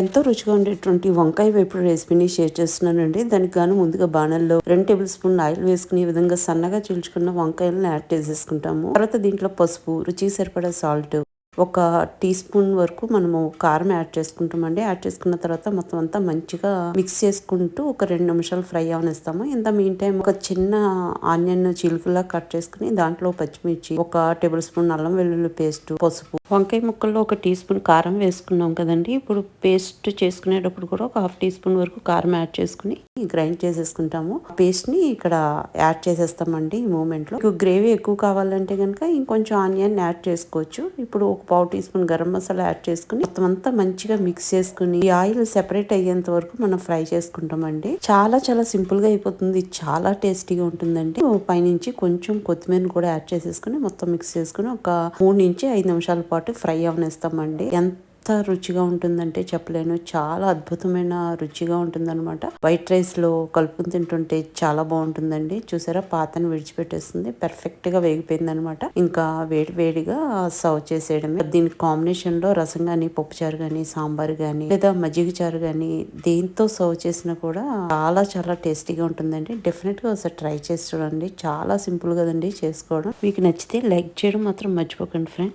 ఎంతో రుచిగా ఉండేటువంటి వంకాయ వేపుడు రెసిపీని షేర్ చేస్తున్నానండి. దానికి గాను ముందుగా బాణల్లో రెండు టేబుల్ స్పూన్ ఆయిల్ వేసుకుని ఈ విధంగా సన్నగా చీల్చుకున్న వంకాయలను యాడ్ చేసేసుకుంటాము. తర్వాత దీంట్లో పసుపు రుచికి సరిపడా సాల్ట్ ఒక టీ స్పూన్ వరకు మనము కారం యాడ్ చేసుకుంటామండి. యాడ్ చేసుకున్న తర్వాత మొత్తం అంతా మంచిగా మిక్స్ చేసుకుంటూ ఒక రెండు నిమిషాలు ఫ్రై అవనిస్తాము. ఇంత మీన్ టైం ఒక చిన్న ఆనియన్ చిలుకలా కట్ చేసుకుని దాంట్లో పచ్చిమిర్చి ఒక టేబుల్ స్పూన్ అల్లం వెల్లుల్లి పేస్ట్ పసుపు. వంకాయ ముక్కల్లో ఒక టీ స్పూన్ కారం వేసుకున్నాం కదండి. ఇప్పుడు పేస్ట్ చేసుకునేటప్పుడు కూడా ఒక హాఫ్ టీ స్పూన్ వరకు కారం యాడ్ చేసుకుని గ్రైండ్ చేసేసుకుంటాము. పేస్ట్ని ఇక్కడ యాడ్ చేసేస్తామండి ఈ మూమెంట్లో గ్రేవీ ఎక్కువ కావాలంటే కనుక ఇంకొంచెం ఆనియన్ యాడ్ చేసుకోవచ్చు. ఇప్పుడు ఒక పావు teaspoon garam masala add చేసుకుని మొత్తం అంతా మంచిగా మిక్స్ చేసుకుని ఈ ఆయిల్ సెపరేట్ అయ్యేంత వరకు మనం ఫ్రై చేసుకుంటామండి. చాలా చాలా సింపుల్గా అయిపోతుంది. చాలా టేస్టీగా ఉంటుందండి. పైనుంచి కొంచెం కొత్తిమీర కూడా యాడ్ చేసేసుకుని మొత్తం మిక్స్ చేసుకుని ఒక మూడు నుంచి ఐదు నిమిషాల పాటు ఫ్రై అవనిస్తామండి. ఎంత ఎంత రుచిగా ఉంటుందంటే చెప్పలేను. చాలా అద్భుతమైన రుచిగా ఉంటుందన్నమాట. వైట్ రైస్లో కలుపుకుని తింటుంటే చాలా బాగుంటుందండి. చూసారా? పాతను విడిచిపెట్టేస్తుంది పర్ఫెక్ట్గా వేగిపోయింది అనమాట ఇంకా వేడి వేడిగా సర్వ్ చేసేయడమే. దీని కాంబినేషన్లో రసం కానీ పప్పుచారు కానీ సాంబార్ కానీ లేదా మజ్జిగ చారు కానీ దేంతో సర్వ్ చేసినా కూడా చాలా చాలా టేస్టీగా ఉంటుందండి. డెఫినెట్గా ఒకసారి ట్రై చేసి చూడండి. చాలా సింపుల్ కదండి చేసుకోవడం. మీకు నచ్చితే లైక్ చేయడం మాత్రం మర్చిపోకండి ఫ్రెండ్